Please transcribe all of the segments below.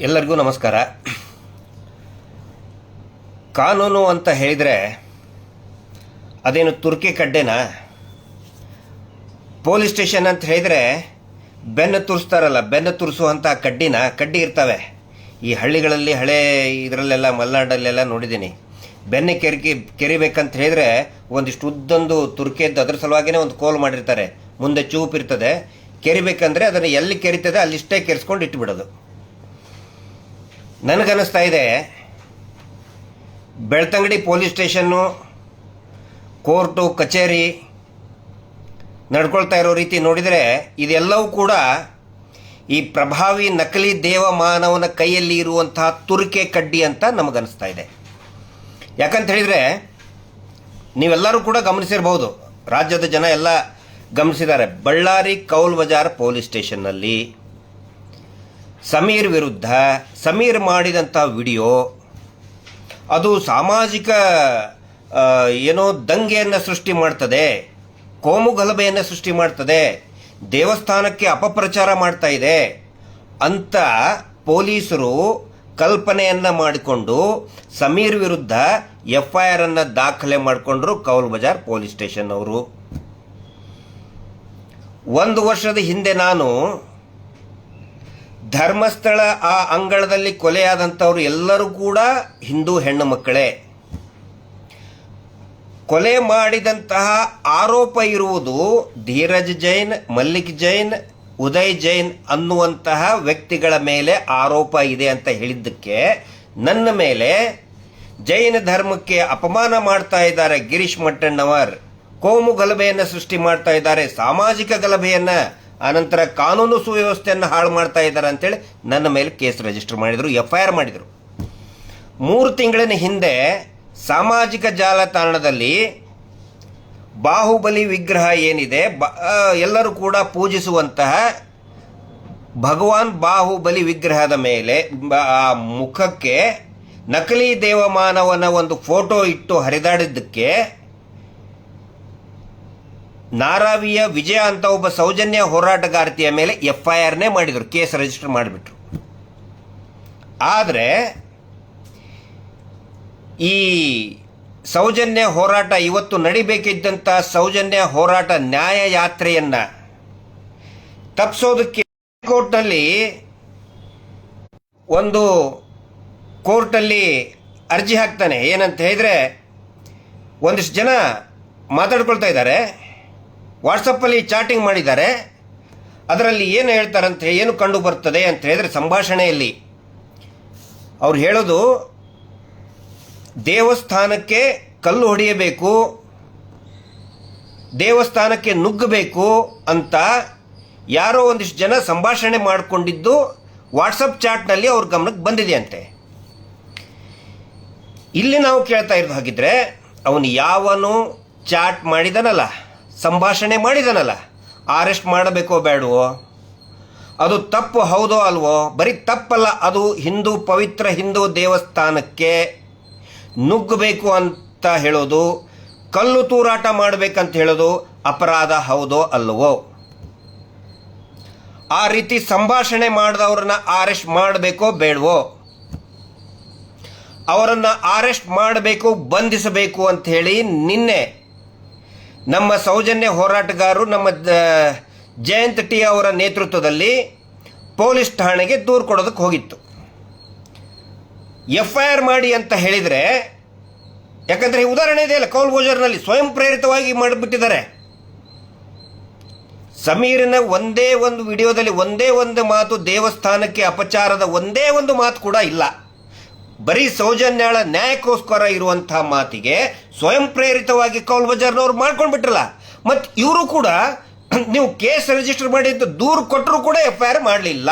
ಎಲ್ಲರಿಗೂ ನಮಸ್ಕಾರ. ಕಾನೂನು ಅಂತ ಹೇಳಿದರೆ ಅದೇನು ತುರ್ಕಿ ಕಡ್ಡೆನಾ? ಪೊಲೀಸ್ ಸ್ಟೇಷನ್ ಅಂತ ಹೇಳಿದರೆ ಬೆನ್ನು ತುರಿಸ್ತಾರಲ್ಲ, ಬೆನ್ನು ತುರಿಸುವಂಥ ಕಡ್ಡಿನ ಕಡ್ಡಿ ಇರ್ತವೆ. ಈ ಹಳ್ಳಿಗಳಲ್ಲಿ ಹಳೆ ಇದರಲ್ಲೆಲ್ಲ, ಮಲೆನಾಡಲ್ಲೆಲ್ಲ ನೋಡಿದ್ದೀನಿ. ಬೆನ್ನೆ ಕೆರಿಕಿ, ಕೆರಿಬೇಕಂತ ಹೇಳಿದ್ರೆ ಒಂದಿಷ್ಟು ಉದ್ದೊಂದು ತುರ್ಕಿಯದ್ದು ಅದ್ರ ಸಲುವಾಗಿನೇ ಒಂದು ಕೋಲ್ ಮಾಡಿರ್ತಾರೆ. ಮುಂದೆ ಚೂಪ್ ಇರ್ತದೆ. ಕೆರಿಬೇಕಂದ್ರೆ ಅದನ್ನು ಎಲ್ಲಿ ಕೆರಿತದೆ ಅಲ್ಲಿಷ್ಟೇ ಕೆರೆಸ್ಕೊಂಡು ಇಟ್ಬಿಡೋದು. ನನಗನ್ನಿಸ್ತಾ ಇದೆ ಬೆಳ್ತಂಗಡಿ ಪೊಲೀಸ್ ಸ್ಟೇಷನ್ನು, ಕೋರ್ಟು, ಕಚೇರಿ ನಡ್ಕೊಳ್ತಾ ಇರೋ ರೀತಿ ನೋಡಿದರೆ ಇದೆಲ್ಲವೂ ಕೂಡ ಈ ಪ್ರಭಾವಿ ನಕಲಿ ದೇವ ಮಾನವನ ಕೈಯಲ್ಲಿ ಇರುವಂತಹ ತುರಿಕೆ ಕಡ್ಡಿ ಅಂತ ನಮಗನ್ನಿಸ್ತಾ ಇದೆ ಯಾಕಂತ ಹೇಳಿದರೆ ನೀವೆಲ್ಲರೂ ಕೂಡ ಗಮನಿಸಿರ್ಬೋದು, ರಾಜ್ಯದ ಜನ ಎಲ್ಲ ಗಮನಿಸಿದ್ದಾರೆ. ಬಳ್ಳಾರಿ ಕೌಲ್ ಬಜಾರ್ ಪೊಲೀಸ್ ಸ್ಟೇಷನ್ನಲ್ಲಿ ಸಮೀರ್ ವಿರುದ್ಧ, ಸಮೀರ್ ಮಾಡಿದಂಥ ವಿಡಿಯೋ, ಅದು ಸಾಮಾಜಿಕ ಏನೋ ದಂಗೆಯನ್ನು ಸೃಷ್ಟಿ ಮಾಡ್ತದೆ, ಕೋಮು ಗಲಭೆಯನ್ನು ಸೃಷ್ಟಿ ಮಾಡ್ತದೆ, ದೇವಸ್ಥಾನಕ್ಕೆ ಅಪಪ್ರಚಾರ ಮಾಡ್ತಾ ಇದೆ ಅಂತ ಪೊಲೀಸರು ಕಲ್ಪನೆಯನ್ನ ಮಾಡಿಕೊಂಡು ಸಮೀರ್ ವಿರುದ್ಧ ಎಫ್ ಐ ಆರ್ ಅನ್ನು ದಾಖಲೆ ಮಾಡಿಕೊಂಡ್ರು ಕೌಲ್ ಬಜಾರ್ ಪೊಲೀಸ್ ಸ್ಟೇಷನ್ ಅವರು. ಒಂದು ವರ್ಷದ ಹಿಂದೆ ನಾನು ಧರ್ಮಸ್ಥಳ ಆ ಅಂಗಳದಲ್ಲಿ ಕೊಲೆಯಾದಂಥವ್ರು ಎಲ್ಲರೂ ಕೂಡ ಹಿಂದೂ ಹೆಣ್ಣು ಮಕ್ಕಳೇ. ಕೊಲೆ ಮಾಡಿದಂತಹ ಆರೋಪ ಇರುವುದು ಧೀರಜ್ ಜೈನ್, ಮಲ್ಲಿಕ್ ಜೈನ್, ಉದಯ್ ಜೈನ್ ಅನ್ನುವಂತಹ ವ್ಯಕ್ತಿಗಳ ಮೇಲೆ ಆರೋಪ ಇದೆ ಅಂತ ಹೇಳಿದ್ದಕ್ಕೆ ನನ್ನ ಮೇಲೆ ಜೈನ ಧರ್ಮಕ್ಕೆ ಅಪಮಾನ ಮಾಡ್ತಾ ಇದ್ದಾರೆ ಗಿರೀಶ್ ಮಟ್ಟಣ್ಣವರ್. ಕೋಮು ಗಲಭೆಯನ್ನು ಸೃಷ್ಟಿ ಮಾಡ್ತಾ ಇದ್ದಾರೆ, ಸಾಮಾಜಿಕ ಗಲಭೆಯನ್ನ ಅನಂತರ ಕಾನೂನು ಸುವ್ಯವಸ್ಥೆಯನ್ನು ಹಾಳು ಮಾಡ್ತಾ ಇದ್ದಾರೆ ಅಂತೇಳಿ ನನ್ನ ಮೇಲೆ ಕೇಸ್ ರಿಜಿಸ್ಟರ್ ಮಾಡಿದರು ಎಫ್ ಐ ಆರ್ ಮಾಡಿದರು. ಮೂರು ತಿಂಗಳಿನ ಹಿಂದೆ ಸಾಮಾಜಿಕ ಜಾಲತಾಣದಲ್ಲಿ ಬಾಹುಬಲಿ ವಿಗ್ರಹ ಏನಿದೆ, ಬ- ಎಲ್ಲರೂ ಕೂಡ ಪೂಜಿಸುವಂತಹ ಭಗವಾನ್ ಬಾಹುಬಲಿ ವಿಗ್ರಹದ ಮೇಲೆ ಆ ಮುಖಕ್ಕೆ ನಕಲಿ ದೇವಮಾನವನ ಒಂದು ಫೋಟೋ ಇಟ್ಟು ಹರಿದಾಡಿದ್ದಕ್ಕೆ ನಾರಾವಿಯ ವಿಜಯ ಅಂತ ಒಬ್ಬ ಸೌಜನ್ಯ ಹೋರಾಟಗಾರ್ತಿಯ ಮೇಲೆ ಎಫ್ ಐ ಆರ್ನೇ ಮಾಡಿದರು, ಕೇಸ್ ರಿಜಿಸ್ಟರ್ ಮಾಡಿಬಿಟ್ರು. ಆದರೆ, ಈ ಸೌಜನ್ಯ ಹೋರಾಟ ಇವತ್ತು ನಡಿಬೇಕಿದ್ದಂಥ ಸೌಜನ್ಯ ಹೋರಾಟ ನ್ಯಾಯ ಯಾತ್ರೆಯನ್ನ ತಪ್ಪಿಸೋದಕ್ಕೆ ಕೋರ್ಟ್ನಲ್ಲಿ ಒಂದು ಕೋರ್ಟಲ್ಲಿ ಅರ್ಜಿ ಹಾಕ್ತಾನೆ. ಏನಂತ ಹೇಳಿದರೆ, ಒಂದಿಷ್ಟು ಜನ ಮಾತಾಡ್ಕೊಳ್ತಾ ಇದ್ದಾರೆ. ವಾಟ್ಸಪ್ಪಲ್ಲಿ ಚಾಟಿಂಗ್ ಮಾಡಿದ್ದಾರೆ. ಅದರಲ್ಲಿ ಏನು ಹೇಳ್ತಾರಂತ ಏನು ಕಂಡು ಬರ್ತದೆ ಅಂತ ಹೇಳಿದ್ರೆ ಸಂಭಾಷಣೆಯಲ್ಲಿ ಅವ್ರು ಹೇಳೋದು, ದೇವಸ್ಥಾನಕ್ಕೆ ಕಲ್ಲು ಹೊಡೆಯಬೇಕು, ದೇವಸ್ಥಾನಕ್ಕೆ ನುಗ್ಗಬೇಕು ಅಂತ ಯಾರೋ ಒಂದಿಷ್ಟು ಜನ ಸಂಭಾಷಣೆ ಮಾಡಿಕೊಂಡಿದ್ದು ವಾಟ್ಸಪ್ ಚಾಟ್ನಲ್ಲಿ ಅವ್ರ ಗಮನಕ್ಕೆ ಬಂದಿದೆ ಅಂತೆ. ಇಲ್ಲಿ ನಾವು ಕೇಳ್ತಾ ಇರೋದು ಹಾಗಿದ್ರೆ, ಅವನು ಯಾವನು ಚಾಟ್ ಮಾಡಿದನಲ್ಲ. ಸಂಭಾಷಣೆ ಮಾಡಿದನಲ್ಲ. ಅರೆಸ್ಟ್ ಮಾಡಬೇಕೋ ಬೇಡವೋ ಅದು ತಪ್ಪು ಹೌದೋ ಅಲ್ವೋ? ಬರೀ ತಪ್ಪಲ್ಲ, ಅದು ಹಿಂದೂ ಪವಿತ್ರ ಹಿಂದೂ ದೇವಸ್ಥಾನಕ್ಕೆ ನುಗ್ಗಬೇಕು ಅಂತ ಹೇಳೋದು, ಕಲ್ಲು ತೂರಾಟ ಮಾಡಬೇಕಂತ ಹೇಳೋದು ಅಪರಾಧ ಹೌದೋ ಅಲ್ವೋ? ಆ ರೀತಿ ಸಂಭಾಷಣೆ ಮಾಡಿದವ್ರನ್ನ ಅರೆಸ್ಟ್ ಮಾಡಬೇಕೋ ಬೇಡವೋ? ಅವರನ್ನು ಅರೆಸ್ಟ್ ಮಾಡಬೇಕು, ಬಂಧಿಸಬೇಕು ಅಂತ ಹೇಳಿ ನಿನ್ನೆ ನಮ್ಮ ಸೌಜನ್ಯ ಹೋರಾಟಗಾರರು ನಮ್ಮ ಜಯಂತ್ ಟಿ ಅವರ ನೇತೃತ್ವದಲ್ಲಿ ಪೊಲೀಸ್ ಠಾಣೆಗೆ ದೂರು ಕೊಡೋದಕ್ಕೆ ಹೋಗಿತ್ತು. ಎಫ್ ಐ ಆರ್ ಮಾಡಿ ಅಂತ ಹೇಳಿದರೆ, ಯಾಕಂದರೆ ಉದಾಹರಣೆ ಇದೆಯಲ್ಲ ಕೌಲ್ ಬೋಜರ್ನಲ್ಲಿ ಸ್ವಯಂ ಪ್ರೇರಿತವಾಗಿ ಮಾಡಿಬಿಟ್ಟಿದ್ದಾರೆ. ಸಮೀರನ ಒಂದೇ ಒಂದು ವಿಡಿಯೋದಲ್ಲಿ ಒಂದೇ ಒಂದು ಮಾತು, ದೇವಸ್ಥಾನಕ್ಕೆ ಅಪಚಾರದ ಒಂದೇ ಒಂದು ಮಾತು ಕೂಡ ಇಲ್ಲ. ಬರೀ ಸೌಜನ್ಯಾಳ ನ್ಯಾಯಕ್ಕೋಸ್ಕರ ಇರುವಂತಹ ಮಾತಿಗೆ ಸ್ವಯಂ ಪ್ರೇರಿತವಾಗಿ ಕೌಲ್ ಬಜಾರ್ನವ್ರು ಮಾಡ್ಕೊಂಡು ಬಿಟ್ರಲ್ಲ ಮತ್ತು ಇವರು ಕೂಡ ನೀವು ಕೇಸ್ ರಿಜಿಸ್ಟರ್ ಮಾಡಿದ್ದು ದೂರು ಕೊಟ್ಟರು ಕೂಡ ಎಫ್ ಐ ಆರ್ ಮಾಡಲಿಲ್ಲ.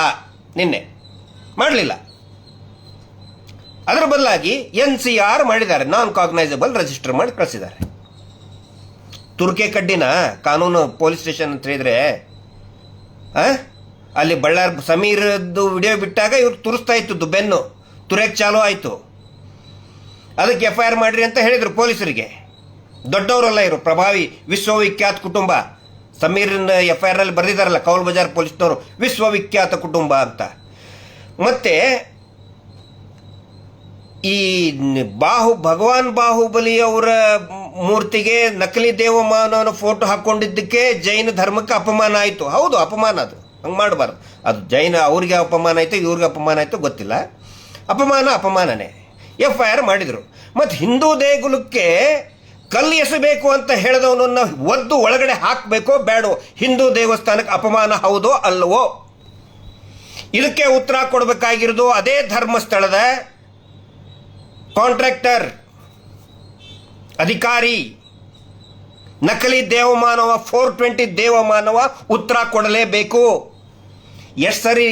ನಿನ್ನೆ. ಮಾಡಲಿಲ್ಲ. ಅದರ ಬದಲಾಗಿ ಎನ್ ಸಿ ಆರ್ ಮಾಡಿದ್ದಾರೆ. ನಾನ್ ಕಾಗ್ನೈಸಬಲ್ ರಿಜಿಸ್ಟರ್ ಮಾಡಿ ಕಳಿಸಿದ್ದಾರೆ. ತುರ್ಕೆ ಕಡ್ಡಿನ ಕಾನೂನು ಪೊಲೀಸ್ ಸ್ಟೇಷನ್ ಅಂತ ಹೇಳಿದ್ರೆ? ಅಲ್ಲಿ ಬಳ್ಳಾರಿ ಸಮೀರದ್ದು ವಿಡಿಯೋ ಬಿಟ್ಟಾಗ ಇವ್ರು ತುರಿಸ್ತಾ ಇತ್ತು ಬೆನ್ನು. ತುರಕ್ ಚಾಲು ಆಯಿತು. ಅದಕ್ಕೆ ಎಫ್ ಐ ಆರ್ ಮಾಡಿರಿ ಅಂತ ಹೇಳಿದರು ಪೊಲೀಸರಿಗೆ. ದೊಡ್ಡವರಲ್ಲ ಇವರು, ಪ್ರಭಾವಿ ವಿಶ್ವವಿಖ್ಯಾತ ಕುಟುಂಬ. ಸಮೀರಿನ ಎಫ್ ಐ ಆರ್ನಲ್ಲಿ ಬರೆದಿದ್ದಾರಲ್ಲ ಕೌಲ್ ಬಜಾರ್ ಪೊಲೀಸ್ನವರು, ವಿಶ್ವವಿಖ್ಯಾತ ಕುಟುಂಬ ಅಂತ. ಮತ್ತೆ, ಈ ಬಾಹು, ಭಗವಾನ್ ಬಾಹುಬಲಿ ಅವರ ಮೂರ್ತಿಗೆ ನಕಲಿ ದೇವಮಾನವನ ಫೋಟೋ ಹಾಕೊಂಡಿದ್ದಕ್ಕೆ ಜೈನ ಧರ್ಮಕ್ಕೆ ಅಪಮಾನ ಆಯಿತು. ಹೌದು, ಅಪಮಾನ ಅದು. ಹಂಗೆ ಮಾಡಬಾರ್ದು. ಅದು ಜೈನ ಅವ್ರಿಗೆ ಅಪಮಾನ ಆಯಿತು, ಇವ್ರಿಗೆ ಅಪಮಾನ ಆಯಿತು ಗೊತ್ತಿಲ್ಲ. ಅಪಮಾನ, ಅಪಮಾನನೇ. ಎಫ್ ಐ ಆರ್ ಮಾಡಿದರು. ಮತ್ತು ಹಿಂದೂ ದೇಗುಲಕ್ಕೆ ಕಲ್ಲು ಎಸಬೇಕು ಅಂತ ಹೇಳಿದವನನ್ನು ಒದ್ದು ಒಳಗಡೆ ಹಾಕಬೇಕೋ ಬೇಡೋ ಹಿಂದೂ ದೇವಸ್ಥಾನಕ್ಕೆ ಅಪಮಾನ ಹೌದೋ ಅಲ್ಲವೋ? ಇದಕ್ಕೆ ಉತ್ತರ ಕೊಡಬೇಕಾಗಿರೋದು ಅದೇ ಧರ್ಮಸ್ಥಳದ ಕಾಂಟ್ರಾಕ್ಟರ್ ಅಧಿಕಾರಿ, ನಕಲಿ ದೇವಮಾನವ ಫೋರ್ ಟ್ವೆಂಟಿ ದೇವಮಾನವ ಉತ್ತರ ಕೊಡಲೇಬೇಕು. ಎಷ್ಟು ಸರಿ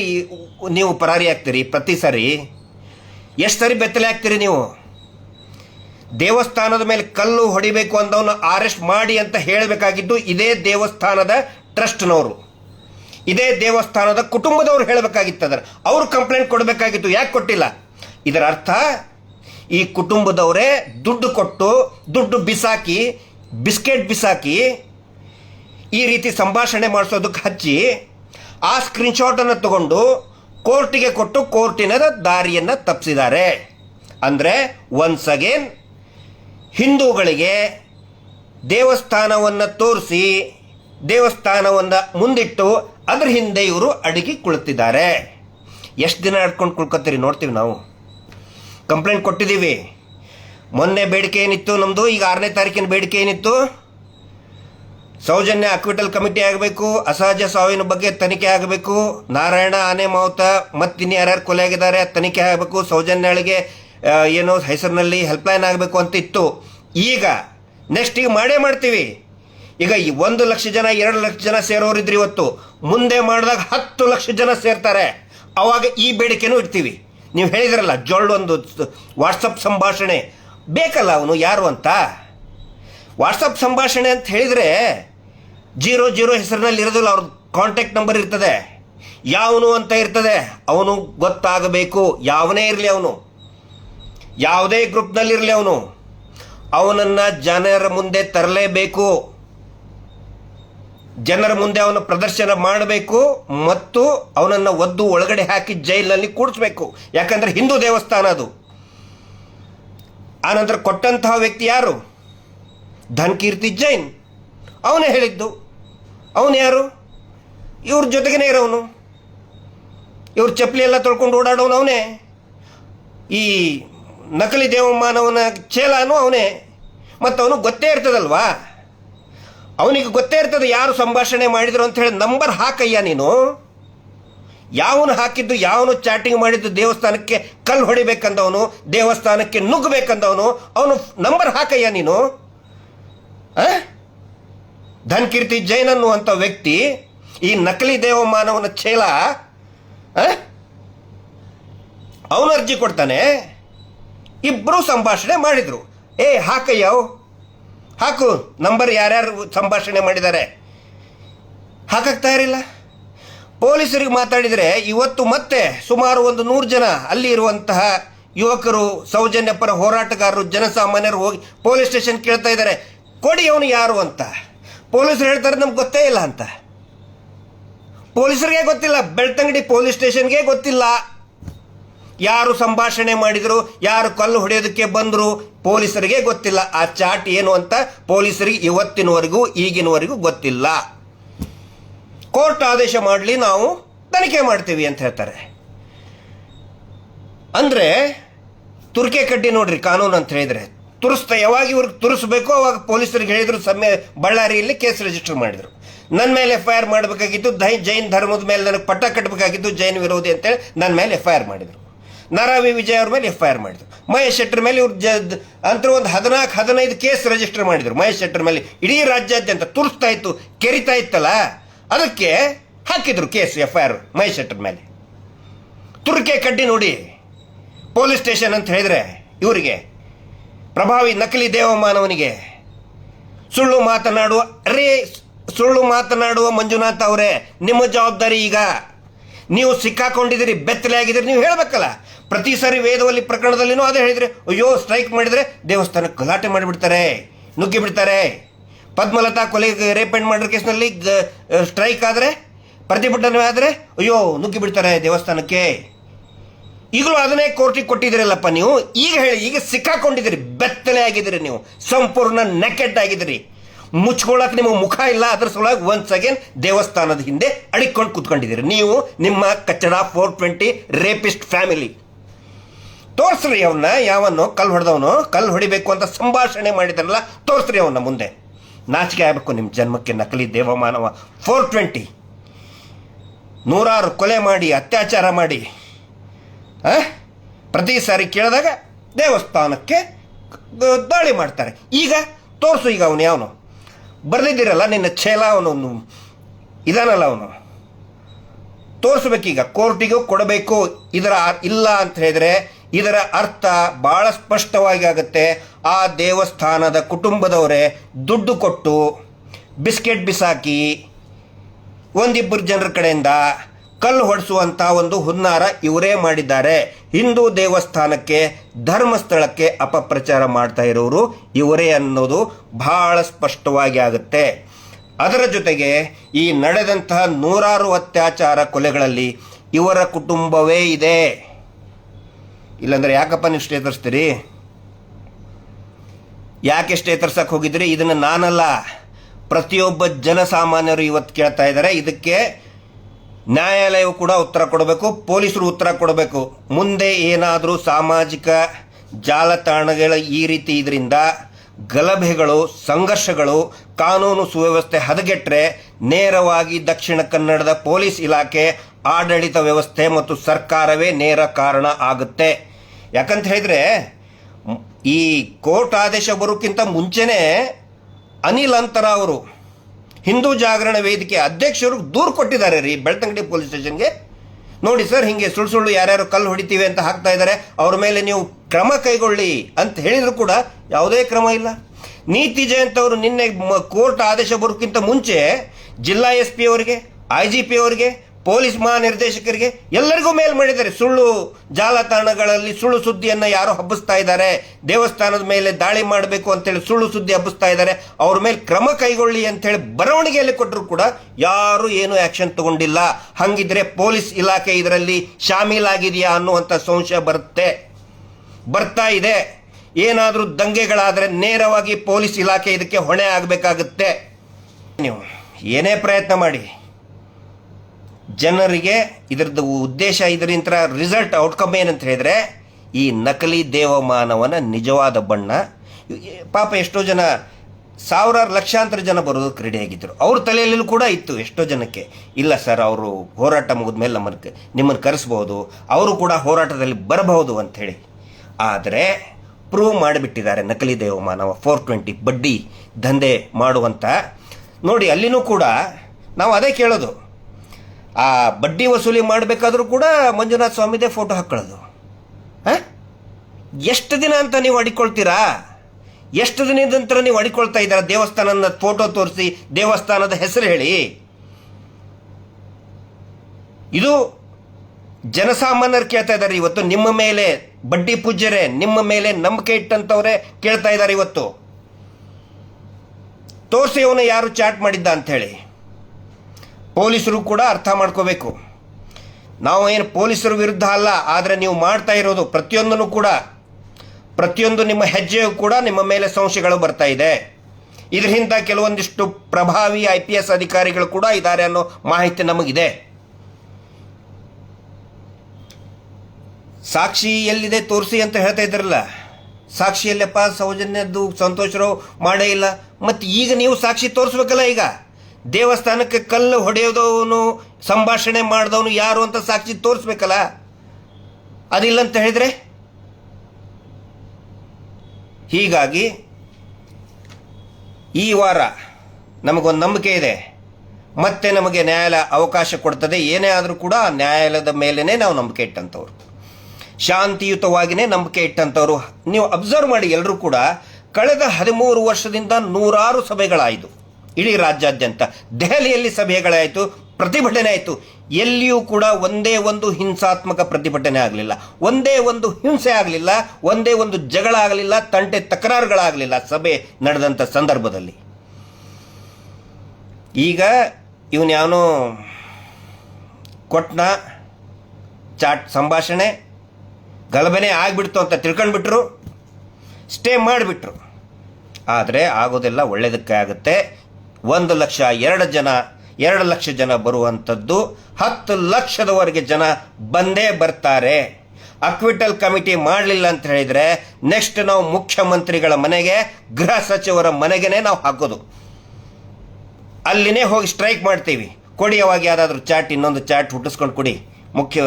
ನೀವು ಪರಾರಿ ಆಗ್ತೀರಿ ಪ್ರತಿ ಸರಿ ಎಷ್ಟು ಸರಿ ಬೆತ್ತಲೆ ಆಗ್ತೀರಿ ನೀವು? ದೇವಸ್ಥಾನದ ಮೇಲೆ ಕಲ್ಲು ಹೊಡಿಬೇಕು ಅಂದವನ್ನ ಅರೆಸ್ಟ್ ಮಾಡಿ ಅಂತ ಹೇಳಬೇಕಾಗಿದ್ದು ಇದೇ ದೇವಸ್ಥಾನದ ಟ್ರಸ್ಟ್ನವರು ಇದೇ ದೇವಸ್ಥಾನದ ಕುಟುಂಬದವ್ರು ಅದರ. ಅವರು ಕಂಪ್ಲೇಂಟ್ ಕೊಡಬೇಕಾಗಿತ್ತು. ಯಾಕೆ ಕೊಟ್ಟಿಲ್ಲ? ಇದರ ಅರ್ಥ, ಈ ಕುಟುಂಬದವರೇ ದುಡ್ಡು ಕೊಟ್ಟು ದುಡ್ಡು ಬಿಸಾಕಿ, ಬಿಸ್ಕೆಟ್ ಬಿಸಾಕಿ ಈ ರೀತಿ ಸಂಭಾಷಣೆ ಮಾಡಿಸೋದಕ್ಕೆ ಹಚ್ಚಿ ಆ ಸ್ಕ್ರೀನ್ಶಾಟನ್ನು ತಗೊಂಡು ಕೋರ್ಟಿಗೆ ಕೊಟ್ಟು ಕೋರ್ಟಿನ ದಾರಿಯನ್ನು ತಪ್ಪಿಸಿದ್ದಾರೆ ಅಂದರೆ ಒನ್ಸ್ ಅಗೇನ್ ಹಿಂದೂಗಳಿಗೆ ದೇವಸ್ಥಾನವನ್ನು ತೋರಿಸಿ, ದೇವಸ್ಥಾನವನ್ನು ಮುಂದಿಟ್ಟು ಅದ್ರ ಹಿಂದೆ ಇವರು ಅಡಗಿ ಕುಳಿತಿದ್ದಾರೆ. ಎಷ್ಟು ದಿನ ಅಡ್ಕೊಂಡು ಕುಳ್ಕೊತೀರಿ ನೋಡ್ತೀವಿ ನಾವು. ಕಂಪ್ಲೇಂಟ್ ಕೊಟ್ಟಿದ್ದೀವಿ. ಮೊನ್ನೆ ಬೇಡಿಕೆ ಏನಿತ್ತು ನಮ್ಮದು ಈಗ ಆರನೇ ತಾರೀಕಿನ ಬೇಡಿಕೆ ಏನಿತ್ತು? ಸೌಜನ್ಯ ಅಕ್ವಿಟಲ್ ಕಮಿಟಿ ಆಗಬೇಕು, ಅಸಹಜ ಸಾವಿನ ಬಗ್ಗೆ ತನಿಖೆ ಆಗಬೇಕು. ನಾರಾಯಣ ಆನೆ ಮಾವುತ ಕೊಲೆ ಆಗಿದ್ದಾರೆ ತನಿಖೆ ಆಗಬೇಕು. ಸೌಜನ್ಯಗಳಿಗೆ ಏನು ಹೆಸರಿನಲ್ಲಿ ಹೆಲ್ಪ್ಲೈನ್ ಆಗಬೇಕು ಅಂತ ಇತ್ತು ಈಗ ನೆಕ್ಸ್ಟ್ ಈಗ ಮಾಡೇ ಮಾಡ್ತೀವಿ. ಈಗ ಒಂದು ಲಕ್ಷ ಜನ, ಎರಡು ಲಕ್ಷ ಜನ ಸೇರೋರಿದ್ರು ಇವತ್ತು. ಮುಂದೆ ಮಾಡಿದಾಗ ಹತ್ತು ಲಕ್ಷ ಜನ ಸೇರ್ತಾರೆ. ಅವಾಗ ಈ ಬೇಡಿಕೆನೂ ಇಡ್ತೀವಿ. ನೀವು ಹೇಳಿದ್ರಲ್ಲ ಜೊಳ್ಳೊಂದು ವಾಟ್ಸಪ್ ಸಂಭಾಷಣೆ. ಬೇಕಲ್ಲ ಅವನು ಯಾರು ಅಂತ? ವಾಟ್ಸಪ್ ಸಂಭಾಷಣೆ ಅಂತ ಹೇಳಿದರೆ ಜೀರೋ ಜೀರೋ ಹೆಸರಿನಲ್ಲಿ ಇರೋದಿಲ್ಲ, ಅವ್ರ ಕಾಂಟ್ಯಾಕ್ಟ್ ನಂಬರ್ ಇರ್ತದೆ. ಯಾವನು ಅಂತ ಇರ್ತದೆ, ಅವನು ಗೊತ್ತಾಗಬೇಕು. ಯಾವನೇ ಇರಲಿ ಅವನು. ಯಾವುದೇ ಗ್ರೂಪ್ನಲ್ಲಿರಲಿ ಅವನು. ಅವನನ್ನು ಜನರ ಮುಂದೆ ತರಲೇಬೇಕು. ಜನರ ಮುಂದೆ ಅವನ ಪ್ರದರ್ಶನ ಮಾಡಬೇಕು ಮತ್ತು ಅವನನ್ನು ಒದ್ದು ಒಳಗಡೆ ಹಾಕಿ ಜೈಲಿನಲ್ಲಿ ಕೂಡಿಸ್ಬೇಕು. ಯಾಕಂದ್ರೆ ಹಿಂದೂ ದೇವಸ್ಥಾನ ಅದು. ಆನಂತರ ಕೊಟ್ಟಂತಹ ವ್ಯಕ್ತಿ ಯಾರು? ಧನ್ಕೀರ್ತಿ ಜೈನ್. ಅವನೇ ಹೇಳಿದ್ದು. ಅವನು ಯಾರು? ಇವ್ರ ಜೊತೆಗೇ ಇರೋವನು ಇವ್ರ ಚಪ್ಪಲಿ ಎಲ್ಲ ತೊಳ್ಕೊಂಡು ಓಡಾಡೋನು ಅವನೇ. ಈ ನಕಲಿ ದೇವಮಾನವನ ಚೇಲಾನು ಅವನೇ. ಮತ್ತು ಅವನು ಗೊತ್ತೇ ಇರ್ತದಲ್ವಾ? ಅವನಿಗೆ ಗೊತ್ತೇ ಇರ್ತದೆ ಯಾರು ಸಂಭಾಷಣೆ ಮಾಡಿದ್ರು ಅಂತ ಹೇಳಿ ನಂಬರ್ ಹಾಕಯ್ಯ ನೀನು. ಯಾವನು ಹಾಕಿದ್ದು, ಯಾವನು ಚಾಟಿಂಗ್ ಮಾಡಿದ್ದು ದೇವಸ್ಥಾನಕ್ಕೆ ಕಲ್ಲು ಹೊಡಿಬೇಕಂದವನು, ದೇವಸ್ಥಾನಕ್ಕೆ ನುಗ್ಗಬೇಕಂದವನು, ಅವನು ನಂಬರ್ ಹಾಕಯ್ಯ ನೀನು. ಆ? ಧನ್ಕೀರ್ತಿ ಜೈನ್ ಅನ್ನುವಂಥ ವ್ಯಕ್ತಿ ಈ ನಕಲಿ ದೇವಮಾನವನ ಚೇಲ ಅವನು ಅರ್ಜಿ ಕೊಡ್ತಾನೆ. ಇಬ್ಬರು ಸಂಭಾಷಣೆ ಮಾಡಿದರು. ಏ, ಹಾಕಯ್ಯ. ಹಾಕು, ನಂಬರ್ ಯಾರ್ಯಾರು ಸಂಭಾಷಣೆ ಮಾಡಿದ್ದಾರೆ? ಹಾಕಕ್ಕೆ ತಯಾರಿಲ್ಲ. ಪೊಲೀಸರಿಗೆ ಮಾತಾಡಿದರೆ ಇವತ್ತು ಮತ್ತೆ ಸುಮಾರು ಒಂದು ನೂರು ಜನ ಅಲ್ಲಿ ಇರುವಂತಹ ಯುವಕರು ಸೌಜನ್ಯ ಪರ ಹೋರಾಟಗಾರರು, ಜನಸಾಮಾನ್ಯರು ಹೋಗಿ ಪೊಲೀಸ್ ಸ್ಟೇಷನ್ ಕೇಳ್ತಾ ಇದ್ದಾರೆ. ಕೊಡಿ ಅವನು ಯಾರು ಅಂತ. ಪೊಲೀಸರು ಹೇಳ್ತಾರೆ ನಮ್ಗೆ ಗೊತ್ತೇ ಇಲ್ಲ ಅಂತ. ಪೊಲೀಸರಿಗೆ ಗೊತ್ತಿಲ್ಲ, ಬೆಳ್ತಂಗಡಿ ಪೊಲೀಸ್ ಸ್ಟೇಷನ್ಗೆ ಗೊತ್ತಿಲ್ಲ. ಯಾರು ಸಂಭಾಷಣೆ ಮಾಡಿದ್ರು, ಯಾರು ಕಲ್ಲು ಹೊಡೆಯೋದಕ್ಕೆ ಬಂದರು, ಪೊಲೀಸರಿಗೆ ಗೊತ್ತಿಲ್ಲ. ಆ ಚಾಟ್ ಏನು ಅಂತ ಪೊಲೀಸರಿಗೆ ಇವತ್ತಿನವರೆಗೂ, ಈಗಿನವರೆಗೂ ಗೊತ್ತಿಲ್ಲ. ಕೋರ್ಟ್ ಆದೇಶ ಮಾಡಲಿ ನಾವು ತನಿಖೆ ಮಾಡ್ತೀವಿ ಅಂತ ಹೇಳ್ತಾರೆ. ಅಂದರೆ ತುರ್ಕೆ ಕಡ್ಡಿ ನೋಡ್ರಿ, ಕಾನೂನು ಅಂತ ಹೇಳಿದ್ರೆ ತುರಿಸ್ತಾ, ಯಾವಾಗ ಇವ್ರಿಗೆ ತುರಿಸ್ಬೇಕು, ಅವಾಗ ಪೊಲೀಸರಿಗೆ ಹೇಳಿದ್ರು, ಸಮಯ ಬಳ್ಳಾರಿಯಲ್ಲಿ ಕೇಸ್ ರಿಜಿಸ್ಟರ್ ಮಾಡಿದ್ರು. ನನ್ನ ಮೇಲೆ ಎಫ್ ಐ ಆರ್ ಮಾಡಬೇಕಾಗಿತ್ತು ದೈ, ಜೈನ್ ಧರ್ಮದ ಮೇಲೆ ನನಗೆ ಪಟ್ಟ ಕಟ್ಟಬೇಕಾಗಿತ್ತು ಜೈನ್ ವಿರೋಧಿ ಅಂತೇಳಿ ನನ್ನ ಮೇಲೆ ಎಫ್ ಐ ಆರ್ ಮಾಡಿದರು. ನಾರಾವಿ ವಿಜಯ್ ಅವ್ರ ಮೇಲೆ ಎಫ್ ಐ ಆರ್ ಮಾಡಿದ್ರು. ಮಹೇಶ್ ಶೆಟ್ಟರ್ ಮೇಲೆ ಇವ್ರು ಜ ಅಂತರ ಒಂದು ಹದಿನಾಲ್ಕು, ಹದಿನೈದು ಕೇಸ್ ರಿಜಿಸ್ಟರ್ ಮಾಡಿದ್ರು. ಮಹೇಶ್ ಶೆಟ್ಟರ್ ಮೇಲೆ ಇಡೀ ರಾಜ್ಯಾದ್ಯಂತ ತುರಿಸ್ತಾ ಇತ್ತು, ಕೆರಿತಾ ಇತ್ತಲ್ಲ, ಅದಕ್ಕೆ ಹಾಕಿದ್ರು case F I R Mahesh Shettar ಮೇಲೆ. ತುರ್ಕೆ ಕಡ್ಡಿ ನೋಡಿ, ಪೊಲೀಸ್ ಸ್ಟೇಷನ್ ಅಂತ ಹೇಳಿದ್ರೆ ಇವರಿಗೆ ಪ್ರಭಾವಿ ನಕಲಿ ದೇವಮಾನವನಿಗೆ. ಸುಳ್ಳು ಮಾತನಾಡುವ, ರೇ, ಸುಳ್ಳು ಮಾತನಾಡುವ ಮಂಜುನಾಥ್ ಅವರೇ, ನಿಮ್ಮ ಜವಾಬ್ದಾರಿ ಈಗ. ನೀವು ಸಿಕ್ಕಾಕೊಂಡಿದ್ದೀರಿ, ಬೆತ್ತಲೆ ಆಗಿದ್ದೀರಿ, ನೀವು ಹೇಳಬೇಕಲ್ಲ. ಪ್ರತಿ ಸಾರಿ ವೇದವಲ್ಲಿ ಪ್ರಕರಣದಲ್ಲಿನೂ ಅದೇ ಹೇಳಿದರೆ, ಅಯ್ಯೋ, ಸ್ಟ್ರೈಕ್ ಮಾಡಿದರೆ ದೇವಸ್ಥಾನಕ್ಕೆ ಗಲಾಟೆ ಮಾಡಿಬಿಡ್ತಾರೆ ನುಗ್ಗಿ ಬಿಡ್ತಾರೆ ಪದ್ಮಲತಾ ಕೊಲೆ ರೇಪೆಂಡ್ ಆ್ಯಂಡ್ ಮರ್ಡರ್ ಕೇಸ್ನಲ್ಲಿ ಸ್ಟ್ರೈಕ್ ಆದರೆ, ಪ್ರತಿಭಟನೆ ಆದರೆ, ಅಯ್ಯೋ ನುಗ್ಗಿ ಬಿಡ್ತಾರೆ ದೇವಸ್ಥಾನಕ್ಕೆ. ಈಗಲೂ ಅದನ್ನೇ ಕೋರ್ಟಿಗೆ ಕೊಟ್ಟಿದ್ದೀರಲ್ಲಪ್ಪ ನೀವು? ಈಗ ಹೇಳಿ, ಈಗ ಸಿಕ್ಕಾಕೊಂಡಿದ್ದೀರಿ, ಬೆತ್ತಲೆ ಆಗಿದ್ದೀರಿ ನೀವು. ಸಂಪೂರ್ಣ ನೆಕೆಟ್ ಆಗಿದ್ದೀರಿ. ಮುಚ್ಕೊಳಕ್ ನಿಮಗೆ ಮುಖ ಇಲ್ಲ, ಅದ್ರ ಸಲುವಾಗಿ ಒನ್ಸ್ ಅಗೇನ್ ದೇವಸ್ಥಾನದ ಹಿಂದೆ ಅಡಿಕೊಂಡು ಕೂತ್ಕೊಂಡಿದ್ದೀರಿ. ನೀವು ನಿಮ್ಮ ಕಚ್ಚಡ ಫೋರ್ ಟ್ವೆಂಟಿ ರೇಪಿಸ್ಟ್ ಫ್ಯಾಮಿಲಿ ತೋರಿಸ್ರಿ ಅವನ್ನ ಯಾವನ್ನು ಕಲ್ಲು ಹೊಡೆದವನು, ಕಲ್ಲು ಹೊಡಿಬೇಕು ಅಂತ ಸಂಭಾಷಣೆ ಮಾಡಿದಾರಲ್ಲ, ತೋರಿಸ್ರಿ ಅವನ್ನ ಮುಂದೆ. ನಾಚಿಕೆ ಆಗಬೇಕು ನಿಮ್ಮ ಜನ್ಮಕ್ಕೆ ನಕಲಿ ದೇವಮಾನವ. ಫೋರ್ ಟ್ವೆಂಟಿ ನೂರಾರು ಕೊಲೆ ಮಾಡಿ, ಅತ್ಯಾಚಾರ ಮಾಡಿ? ಪ್ರತಿ ಸಾರಿ ಕೇಳಿದಾಗ ದೇವಸ್ಥಾನಕ್ಕೆ ದಾಳಿ ಮಾಡ್ತಾರೆ. ಈಗ ತೋರಿಸು ಈಗ ಅವನು ಯಾವನು? ಬರೆದಿದ್ದೀರಲ್ಲ ನಿನ್ನ ಛೇಲ ಅವನು ಇದಾನಲ್ಲ ಅವನು? ತೋರಿಸ್ಬೇಕೀಗ, ಕೋರ್ಟಿಗೂ ಕೊಡಬೇಕು, ಇದರ ಇಲ್ಲ ಅಂತ ಹೇಳಿದರೆ ಇದರ ಅರ್ಥ ಭಾಳ ಸ್ಪಷ್ಟವಾಗಿ ಆಗುತ್ತೆ. ಆ ದೇವಸ್ಥಾನದ ಕುಟುಂಬದವರೇ ದುಡ್ಡು ಕೊಟ್ಟು ಬಿಸ್ಕೆಟ್ ಬಿಸಾಕಿ, ಒಂದಿಬ್ಬರು ಜನರ ಕಡೆಯಿಂದ ಕಲ್ಲು ಹೊಡೆಸುವಂತ ಒಂದು ಹುನ್ನಾರ ಇವರೇ ಮಾಡಿದ್ದಾರೆ. ಹಿಂದೂ ದೇವಸ್ಥಾನಕ್ಕೆ, ಧರ್ಮಸ್ಥಳಕ್ಕೆ ಅಪಪ್ರಚಾರ ಮಾಡ್ತಾ ಇರೋರು ಇವರೇ ಅನ್ನೋದು ಬಹಳ ಸ್ಪಷ್ಟವಾಗಿ ಆಗುತ್ತೆ. ಅದರ ಜೊತೆಗೆ ಈ ನಡೆದಂತಹ ನೂರಾರು ಅತ್ಯಾಚಾರ ಕೊಲೆಗಳಲ್ಲಿ ಇವರ ಕುಟುಂಬವೇ ಇದೆ. ಇಲ್ಲಾಂದ್ರೆ ಯಾಕಪ್ಪ ನೀವು ಸ್ಟೇತರಿಸ್ತೀರಿ ಯಾಕೆ ಸ್ಟೇತರ್ಸಕ್ಕೆ ಹೋಗಿದ್ರಿ? ಇದನ್ನ ನಾನಲ್ಲ. ಪ್ರತಿಯೊಬ್ಬ ಜನಸಾಮಾನ್ಯರು ಇವತ್ತು ಕೇಳ್ತಾ ಇದ್ದಾರೆ. ಇದಕ್ಕೆ ನ್ಯಾಯಾಲಯವು ಕೂಡ ಉತ್ತರ ಕೊಡಬೇಕು, ಪೊಲೀಸರು ಉತ್ತರ ಕೊಡಬೇಕು. ಮುಂದೆ ಏನಾದರೂ ಸಾಮಾಜಿಕ ಜಾಲತಾಣಗಳ ಈ ರೀತಿ ಇದರಿಂದ ಗಲಭೆಗಳು, ಸಂಘರ್ಷಗಳು, ಕಾನೂನು ಸುವ್ಯವಸ್ಥೆ ಹದಗೆಟ್ಟರೆ ನೇರವಾಗಿ ದಕ್ಷಿಣ ಕನ್ನಡದ ಪೊಲೀಸ್ ಇಲಾಖೆ ಆಡಳಿತ ವ್ಯವಸ್ಥೆ ಮತ್ತು ಸರ್ಕಾರವೇ ನೇರ ಕಾರಣ ಆಗುತ್ತೆ. ಯಾಕಂತ ಹೇಳಿದರೆ, ಈ ಕೋರ್ಟ್ ಆದೇಶ ಬರೋಕ್ಕಿಂತ ಮುಂಚೆನೇ ಅನಿಲ್ ಅಂತರ ಅವರು ಹಿಂದೂ ಜಾಗರಣ ವೇದಿಕೆ ಅಧ್ಯಕ್ಷರು ದೂರು ಕೊಟ್ಟಿದ್ದಾರೆ ರೀ. ಬೆಳ್ತಂಗಡಿ ಪೊಲೀಸ್ ಸ್ಟೇಷನ್ಗೆ. ನೋಡಿ ಸರ್, ಹಿಂಗೆ ಸುಳ್ಳು ಸುಳ್ಳು ಯಾರ್ಯಾರು ಕಲ್ಲು ಹೊಡಿತೀವಿ ಅಂತ ಹಾಕ್ತಾ ಇದ್ದಾರೆ. ಅವ್ರ ಮೇಲೆ ನೀವು ಕ್ರಮ ಕೈಗೊಳ್ಳಿ ಅಂತ ಹೇಳಿದ್ರು ಕೂಡ ಯಾವುದೇ ಕ್ರಮ ಇಲ್ಲ. ನೀತಿ ಜಯಂತ್ ಅವರು ನಿನ್ನೆ ಕೋರ್ಟ್ ಆದೇಶ ಬರೋಕ್ಕಿಂತ ಮುಂಚೆ ಜಿಲ್ಲಾ ಎಸ್ ಪಿ ಅವರಿಗೆ, ಐ ಜಿ ಪಿ ಅವರಿಗೆ ಪೊಲೀಸ್ ಮಹಾನಿರ್ದೇಶಕರಿಗೆ ಎಲ್ಲರಿಗೂ ಮೇಲ್ ಮಾಡಿದ್ದಾರೆ. ಸುಳ್ಳು ಜಾಲತಾಣಗಳಲ್ಲಿ ಸುಳ್ಳು ಸುದ್ದಿಯನ್ನು ಯಾರು ಹಬ್ಬಿಸ್ತಾ ಇದ್ದಾರೆ. ದೇವಸ್ಥಾನದ ಮೇಲೆ ದಾಳಿ ಮಾಡಬೇಕು ಅಂತೇಳಿ ಸುಳ್ಳು ಸುದ್ದಿ ಹಬ್ಬಿಸ್ತಾ ಇದ್ದಾರೆ. ಅವ್ರ ಮೇಲೆ ಕ್ರಮ ಕೈಗೊಳ್ಳಿ ಅಂತೇಳಿ ಬರವಣಿಗೆಯಲ್ಲಿ ಕೊಟ್ಟರು ಕೂಡ ಯಾರು ಏನು ಆಕ್ಷನ್ ತಗೊಂಡಿಲ್ಲ. ಹಂಗಿದ್ರೆ ಪೊಲೀಸ್ ಇಲಾಖೆ ಇದರಲ್ಲಿ ಶಾಮೀಲಾಗಿದೆಯಾ ಅನ್ನುವಂಥ ಸಂಶಯ ಬರುತ್ತೆ. ಬರ್ತಾ ಇದೆ. ಏನಾದರೂ ದಂಗೆಗಳಾದರೆ ನೇರವಾಗಿ ಪೊಲೀಸ್ ಇಲಾಖೆ ಇದಕ್ಕೆ ಹೊಣೆ ಆಗಬೇಕಾಗುತ್ತೆ. ನೀವು ಏನೇ ಪ್ರಯತ್ನ ಮಾಡಿ. ಜನರಿಗೆ ಇದರದ್ದು ಉದ್ದೇಶ ಇದರಿಂದ ರಿಸಲ್ಟ್ ಔಟ್ಕಮ್ ಏನಂತ ಹೇಳಿದರೆ, ಈ ನಕಲಿ ದೇವಮಾನವನ ನಿಜವಾದ ಬಣ್ಣ. ಪಾಪ ಎಷ್ಟೋ ಜನ, ಸಾವಿರಾರು ಲಕ್ಷಾಂತರ ಜನ ಬರೋದಕ್ಕೆ ಕ್ರೀಡೆಯಾಗಿದ್ದರು ಅವ್ರ ತಲೆಯಲ್ಲೂ ಕೂಡ ಇತ್ತು ಎಷ್ಟೋ ಜನಕ್ಕೆ. ಇಲ್ಲ ಸರ್, ಅವರು ಹೋರಾಟ ಮುಗಿದ ಮೇಲೆ ನಮ್ಮನ್ನು ನಿಮ್ಮನ್ನು ಕರೆಸ್ಬೋದು, ಅವರು ಕೂಡ ಹೋರಾಟದಲ್ಲಿ ಬರಬಹುದು ಅಂಥೇಳಿ. ಆದರೆ ಪ್ರೂವ್ ಮಾಡಿಬಿಟ್ಟಿದ್ದಾರೆ ನಕಲಿ ದೇವಮಾನವ ಫೋರ್ ಟ್ವೆಂಟಿ ಬಡ್ಡಿ ದಂಧೆ ಮಾಡುವಂಥ ನೋಡಿ, ಅಲ್ಲಿನೂ ಕೂಡ ನಾವು ಅದೇ ಕೇಳೋದು. ಆ ಬಡ್ಡಿ ವಸೂಲಿ ಮಾಡಬೇಕಾದ್ರೂ ಕೂಡ ಮಂಜುನಾಥ ಸ್ವಾಮಿದೇ ಫೋಟೋ ಹಾಕ್ಕೊಳ್ಳೋದು ಹಾಂ? ಎಷ್ಟು ದಿನ ಅಂತ ನೀವು ಅಡಿಕೊಳ್ತೀರಾ? ಎಷ್ಟು ದಿನದ ನಂತರ ನೀವು ಅಡಿಕೊಳ್ತಾ ಇದ್ದೀರಾ? ದೇವಸ್ಥಾನದ ಫೋಟೋ ತೋರಿಸಿ, ದೇವಸ್ಥಾನದ ಹೆಸರು ಹೇಳಿ. ಇದು ಜನಸಾಮಾನ್ಯರು ಕೇಳ್ತಾ ಇದ್ದಾರೆ ಇವತ್ತು. ನಿಮ್ಮ ಮೇಲೆ ಬಡ್ಡಿ ಪೂಜ್ಯರೇ, ನಿಮ್ಮ ಮೇಲೆ ನಂಬಿಕೆ ಇಟ್ಟಂತವ್ರೆ ಕೇಳ್ತಾ ಇದ್ದಾರೆ ಇವತ್ತು. ತೋರಿಸಿ ಅವನು ಯಾರು ಚಾಟ್ ಮಾಡಿದ್ದ ಅಂತ ಹೇಳಿ. ಪೊಲೀಸರು ಕೂಡ ಅರ್ಥ ಮಾಡ್ಕೋಬೇಕು. ನಾವು ಏನು ಪೊಲೀಸರ ವಿರುದ್ಧ ಅಲ್ಲ, ಆದರೆ ನೀವು ಮಾಡ್ತಾ ಇರೋದು ಪ್ರತಿಯೊಂದನ್ನು ಕೂಡ, ಪ್ರತಿಯೊಂದು ನಿಮ್ಮ ಹೆಜ್ಜೆಯೂ ಕೂಡ ನಿಮ್ಮ ಮೇಲೆ ಸಂಶಯಗಳು ಬರ್ತಾ ಇದೆ. ಇದರಿಂದ ಕೆಲವೊಂದಿಷ್ಟು ಪ್ರಭಾವಿ ಐ ಪಿ ಎಸ್ ಅಧಿಕಾರಿಗಳು ಕೂಡ ಇದ್ದಾರೆ ಅನ್ನೋ ಮಾಹಿತಿ ನಮಗಿದೆ. ಸಾಕ್ಷಿ ಎಲ್ಲಿದೆ ತೋರಿಸಿ ಅಂತ ಹೇಳ್ತಾ ಇದ್ರಲ್ಲ, ಸಾಕ್ಷಿಯಲ್ಲಪ್ಪ ಸೌಜನ್ಯದ್ದು ಸಂತೋಷರು ಮಾಡೇ ಇಲ್ಲ. ಮತ್ತು ಈಗ ನೀವು ಸಾಕ್ಷಿ ತೋರಿಸ್ಬೇಕಲ್ಲ ಈಗ? ದೇವಸ್ಥಾನಕ್ಕೆ ಕಲ್ಲು ಹೊಡೆಯೋದವನು, ಸಂಭಾಷಣೆ ಮಾಡಿದವನು ಯಾರು ಅಂತ ಸಾಕ್ಷಿ ತೋರಿಸ್ಬೇಕಲ್ಲ? ಅದಿಲ್ಲ ಅಂತ ಹೇಳಿದ್ರೆ? ಹೀಗಾಗಿ, ಈ ವಾರ ನಮಗೊಂದು ನಂಬಿಕೆ ಇದೆ. ಮತ್ತೆ ನಮಗೆ ನ್ಯಾಯಾಲಯ ಅವಕಾಶ ಕೊಡ್ತದೆ. ಏನೇ ಆದರೂ ಕೂಡ ನ್ಯಾಯಾಲಯದ ಮೇಲೇ ನಾವು ನಂಬಿಕೆ ಇಟ್ಟಂಥವ್ರು. ಶಾಂತಿಯುತವಾಗಿಯೇ ನಂಬಿಕೆ ಇಟ್ಟಂಥವ್ರು. ನೀವು ಅಬ್ಸರ್ವ್ ಮಾಡಿ ಎಲ್ಲರೂ ಕೂಡ, ಕಳೆದ ಹದಿಮೂರು ವರ್ಷದಿಂದ ನೂರಾರು ಸಭೆಗಳಾಯಿತು ಇಡೀ ರಾಜ್ಯಾದ್ಯಂತ ದೆಹಲಿಯಲ್ಲಿ ಸಭೆಗಳಾಯಿತು, ಪ್ರತಿಭಟನೆ ಆಯಿತು. ಎಲ್ಲಿಯೂ ಕೂಡ ಒಂದೇ ಒಂದು ಹಿಂಸಾತ್ಮಕ ಪ್ರತಿಭಟನೆ ಆಗಲಿಲ್ಲ. ಒಂದೇ ಒಂದು ಹಿಂಸೆ ಆಗಲಿಲ್ಲ, ಒಂದೇ ಒಂದು ಜಗಳ ಆಗಲಿಲ್ಲ, ತಂಟೆ ತಕರಾರುಗಳಾಗಲಿಲ್ಲ ಸಭೆ ನಡೆದಂಥ ಸಂದರ್ಭದಲ್ಲಿ. ಈಗ ಇವನು ಯಾವನೋ ಕೊಟ್ನ ಚಾಟ್ ಸಂಭಾಷಣೆ ಗಲಭೆನೇ ಆಗಿಬಿಡ್ತು ಅಂತ ತಿಳ್ಕೊಂಡ್ಬಿಟ್ರು, ಸ್ಟೇ ಮಾಡಿಬಿಟ್ರು. ಆದರೆ ಆಗೋದೆಲ್ಲ ಒಳ್ಳೆಯದಕ್ಕೆ ಆಗುತ್ತೆ. ಒಂದು ಲಕ್ಷ ಎರಡು ಜನ, ಎರಡು ಲಕ್ಷ ಜನ ಬರುವಂಥದ್ದು, ಹತ್ತು ಲಕ್ಷದವರೆಗೆ ಜನ ಬಂದೇ ಬರ್ತಾರೆ. ಅಕ್ವಿಟಲ್ ಕಮಿಟಿ ಮಾಡಲಿಲ್ಲ ಅಂತ ಹೇಳಿದರೆ ನೆಕ್ಸ್ಟ್ ನಾವು ಮುಖ್ಯಮಂತ್ರಿಗಳ ಮನೆಗೆ, ಗೃಹ ಸಚಿವರ ಮನೆಗೇನೆ ನಾವು ಹಾಕೋದು. ಅಲ್ಲಿನೇ ಹೋಗಿ ಸ್ಟ್ರೈಕ್ ಮಾಡ್ತೀವಿ. ಕೊಡಿಯವಾಗಿ ಯಾರಾದರೂ ಚಾಟ್, ಇನ್ನೊಂದು ಚಾಟ್ ಹುಟ್ಟಿಸ್ಕೊಂಡು ಕೊಡಿ. ಮುಖ್ಯ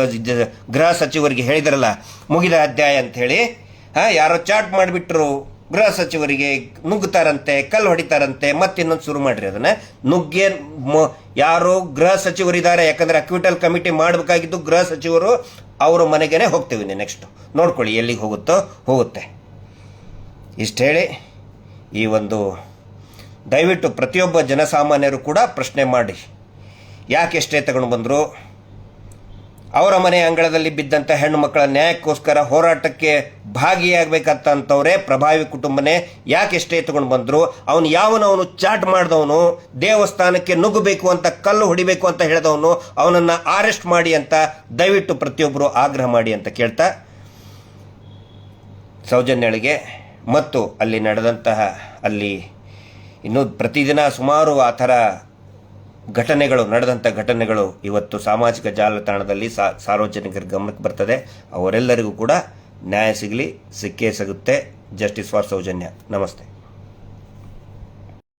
ಗೃಹ ಸಚಿವರಿಗೆ ಹೇಳಿದ್ರಲ್ಲ, ಮುಗಿದ ಅಧ್ಯಾಯ ಅಂತ ಹೇಳಿ, ಹಾ, ಯಾರೋ ಚಾಟ್ ಮಾಡಿಬಿಟ್ರು. ಗೃಹ ಸಚಿವರಿಗೆ ನುಗ್ಗುತ್ತಾರಂತೆ, ಕಲ್ಲು ಹೊಡಿತಾರಂತೆ, ಮತ್ತಿನ್ನೊಂದು ಶುರು ಮಾಡ್ರಿ ಅದನ್ನ. ನುಗ್ಗೆ ಯಾರು ಗೃಹ ಸಚಿವರಿದ್ದಾರೆ, ಯಾಕಂದ್ರೆ ಅಕ್ವಿಟಲ್ ಕಮಿಟಿ ಮಾಡಬೇಕಾಗಿದ್ದು ಗೃಹ ಸಚಿವರು ಅವರ ಮನೆಗೇನೆ ಹೋಗ್ತೀವಿ ನೆಕ್ಸ್ಟ್ ನೋಡ್ಕೊಳ್ಳಿ ಎಲ್ಲಿಗೆ ಹೋಗುತ್ತೋ, ಹೋಗುತ್ತೆ. ಇಷ್ಟು ಹೇಳಿ, ಈ ಒಂದು ದಯವಿಟ್ಟು ಪ್ರತಿಯೊಬ್ಬ ಜನಸಾಮಾನ್ಯರು ಕೂಡ ಪ್ರಶ್ನೆ ಮಾಡಿ ಯಾಕೆ ಎಷ್ಟೇ ತಗೊಂಡು ಬಂದರು? ಅವರ ಮನೆ ಅಂಗಳದಲ್ಲಿ ಬಿದ್ದಂಥ ಹೆಣ್ಣು ಮಕ್ಕಳ ನ್ಯಾಯಕ್ಕೋಸ್ಕರ ಹೋರಾಟಕ್ಕೆ ಭಾಗಿಯಾಗಬೇಕಂತಂತವ್ರೆ ಪ್ರಭಾವಿ ಕುಟುಂಬನೇ. ಯಾಕೆ ಎಷ್ಟೇ ತಗೊಂಡು ಬಂದರು, ಅವನು ಯಾವನವನು ಚಾಟ್ ಮಾಡಿದವನು, ದೇವಸ್ಥಾನಕ್ಕೆ ನುಗ್ಗಬೇಕು ಅಂತ ಕಲ್ಲು ಹೊಡಿಬೇಕು ಅಂತ ಹೇಳಿದವನು, ಅವನನ್ನು ಅರೆಸ್ಟ್ ಮಾಡಿ ಅಂತ ದಯವಿಟ್ಟು ಪ್ರತಿಯೊಬ್ಬರು ಆಗ್ರಹ ಮಾಡಿ ಅಂತ ಕೇಳ್ತಾ. ಸೌಜನ್ಯಳಿಗೆ ಮತ್ತು ಅಲ್ಲಿ ನಡೆದಂತಹ ಅಲ್ಲಿ ಇನ್ನೂ ಪ್ರತಿದಿನ ಸುಮಾರು ಆ ಥರ ಘಟನೆಗಳು ನಡೆದಂಥ ಘಟನೆಗಳು ಇವತ್ತು ಸಾಮಾಜಿಕ ಜಾಲತಾಣದಲ್ಲಿ ಸಾರ್ವಜನಿಕರ ಗಮನಕ್ಕೆ ಬರ್ತದೆ. ಅವರೆಲ್ಲರಿಗೂ ಕೂಡ ನ್ಯಾಯ ಸಿಗಲಿ, ಸಿಕ್ಕೇ ಸಿಗುತ್ತೆ. Justice for Sowjanya. ನಮಸ್ತೆ.